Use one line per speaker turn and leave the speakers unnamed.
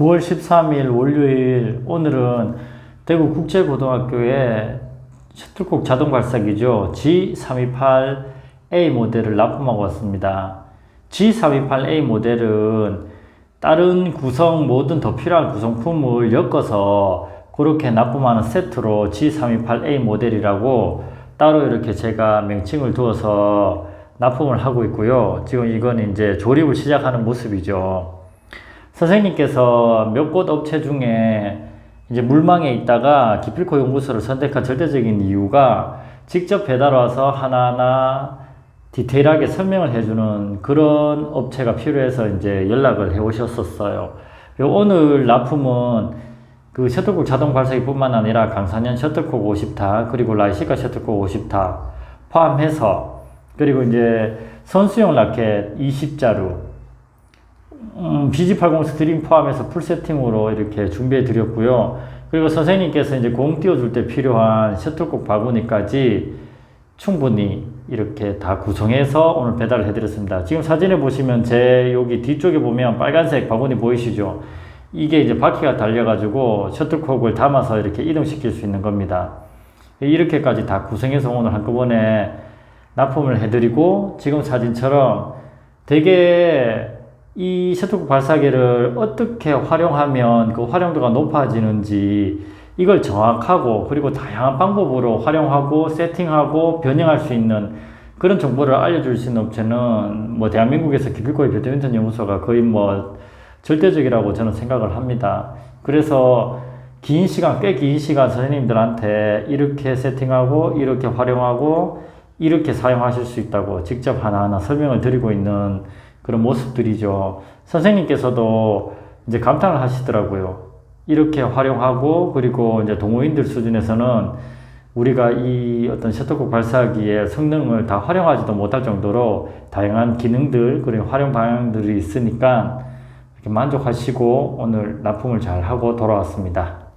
9월 13일 월요일 오늘은 대구 국제고등학교의 셔틀콕 자동 발사기죠. G328A 모델을 납품하고 왔습니다. G328A 모델은 다른 구성 모든 더 필요한 구성품을 엮어서 그렇게 납품하는 세트로 G328A 모델이라고 따로 이렇게 제가 명칭을 두어서 납품을 하고 있고요. 지금 이건 이제 조립을 시작하는 모습이죠. 선생님께서 몇 곳 업체 중에 이제 물망에 있다가 기필코 연구소를 선택한 절대적인 이유가 직접 배달 와서 하나하나 디테일하게 설명을 해주는 그런 업체가 필요해서 이제 연락을 해 오셨었어요. 오늘 납품은 그 셔틀콕 자동 발사기뿐만 아니라 강산현 셔틀콕 50타 그리고 라이시카 셔틀콕 50타 포함해서 그리고 이제 선수용 라켓 20자루 음, BG80 스트림 포함해서 풀 세팅으로 이렇게 준비해 드렸고요. 그리고 선생님께서 이제 공 띄워줄 때 필요한 셔틀콕 바구니까지 충분히 이렇게 다 구성해서 오늘 배달을 해드렸습니다. 지금 사진에 보시면 제 여기 뒤쪽에 보면 빨간색 바구니 보이시죠? 이게 이제 바퀴가 달려가지고 셔틀콕을 담아서 이렇게 이동시킬 수 있는 겁니다. 이렇게까지 다 구성해서 오늘 한꺼번에 납품을 해드리고 지금 사진처럼 되게 이 셔틀콕 발사기를 어떻게 활용하면 그 활용도가 높아지는지 이걸 정확하고 그리고 다양한 방법으로 활용하고 세팅하고 변형할 수 있는 그런 정보를 알려줄 수 있는 업체는 뭐 대한민국에서 기필코의 배드민턴 연구소가 거의 뭐 절대적이라고 저는 생각을 합니다. 그래서 긴 시간, 꽤 긴 시간 선생님들한테 이렇게 세팅하고 이렇게 활용하고 이렇게 사용하실 수 있다고 직접 하나하나 설명을 드리고 있는 그런 모습들이죠. 선생님께서도 이제 감탄을 하시더라고요. 이렇게 활용하고 그리고 이제 동호인들 수준에서는 우리가 이 어떤 셔틀콕 발사기의 성능을 다 활용하지도 못할 정도로 다양한 기능들 그리고 활용 방향들이 있으니까 만족하시고 오늘 납품을 잘 하고 돌아왔습니다.